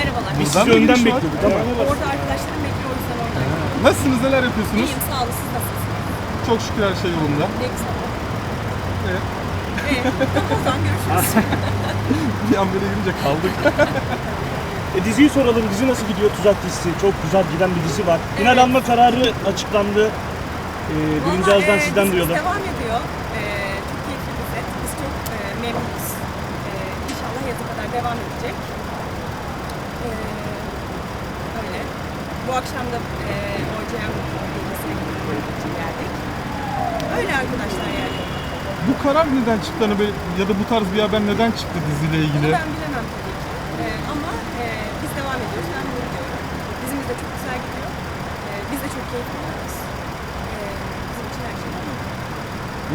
Merhabalar. Biz Buradan sizi önden bekliyorduk ama. Orada arkadaşlarım bekliyor o yüzden oradayım. Nasılsınız, neler yapıyorsunuz? İyiyim sağ olun siz nasılsınız? Çok şükür her şey yolunda. Ne güzel. Evet. Ee, o zaman görüşürüz. Bir an böyle girince kaldık. E, diziyi soralım. Dizi nasıl gidiyor? Tuzak dizisi. Çok güzel giden bir dizi var. Final Evet. alma kararı açıklandı. E, birinci Vallahi, ağızdan e, sizden dizimiz duyalım. devam ediyor. E, çok keyifli bir set. Biz çok e, memnunuz. E, inşallah yaza kadar devam edecek. E, öyle. Bu akşam da e, OCM gitmek için geldik. Öyle arkadaşlar yani. Bu karar neden çıktı hani böyle, ya da bu tarz bir haber neden çıktı diziyle Bunu ilgili? ben bilemem tabii ki. E, ama e, biz devam ediyoruz. Ben bunu diyorum. Dizimiz de çok güzel gidiyor. E, biz de çok keyifli oluyoruz. E, bizim için her şey.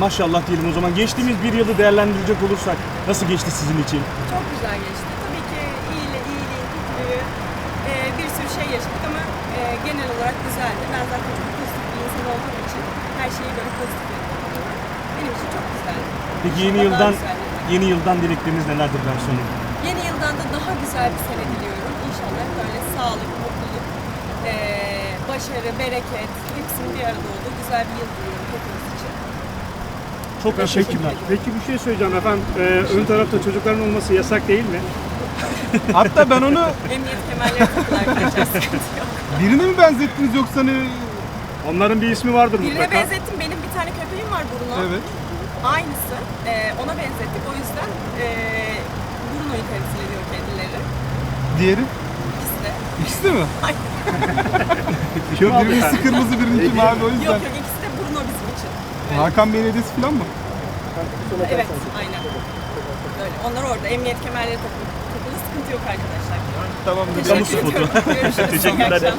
Maşallah diyelim o zaman. Geçtiğimiz bir yılı değerlendirecek olursak nasıl geçti sizin için? Çok güzel geçti. Tabii ki iyili, iyiliği, kötülüğü, e, bir sürü şey yaşadık ama e, genel olarak güzeldi. Ben zaten çok pozitif bir insan olduğum için her şeyi böyle pozitif yapıyorum. Benim için çok güzeldi. Peki yeni daha yıldan güzel. yeni yıldan dilekleriniz nelerdir ben sorayım. Yeni yıldan da daha güzel bir sene diliyorum. İnşallah böyle sağlık, mutluluk, e, başarı, bereket hepsinin bir arada olduğu güzel bir yıl diliyorum hepimiz için. Çok teşekkürler. peki bir şey söyleyeceğim efendim. Ee, ön tarafta çocukların olması yasak değil mi? Hatta ben onu Emniyet kemerleri sıkıntı yok. birine mi benzettiniz yoksa hani... Onların bir ismi vardır Birine mutlaka. benzettim. Benim bir tane köpeğim var Bruno. Evet. Aynısı. Ee, ona benzettik. O yüzden ee, Bruno'yu temsil ediyor kendileri. Diğeri? İkisi de. İkisi de mi? Ay, Yok birincisi kırmızı, birincisi mavi o yok yüzden. yok ikisi de Bruno bizim için. Hakan Bey'in hediyesi falan mı? Evet aynen. Öyle. Onlar orada. Emniyet kemerleri takılı. takılı sıkıntı yok arkadaşlar. Tamam. Kamu spotu. Görüşürüz. Teşekkürler.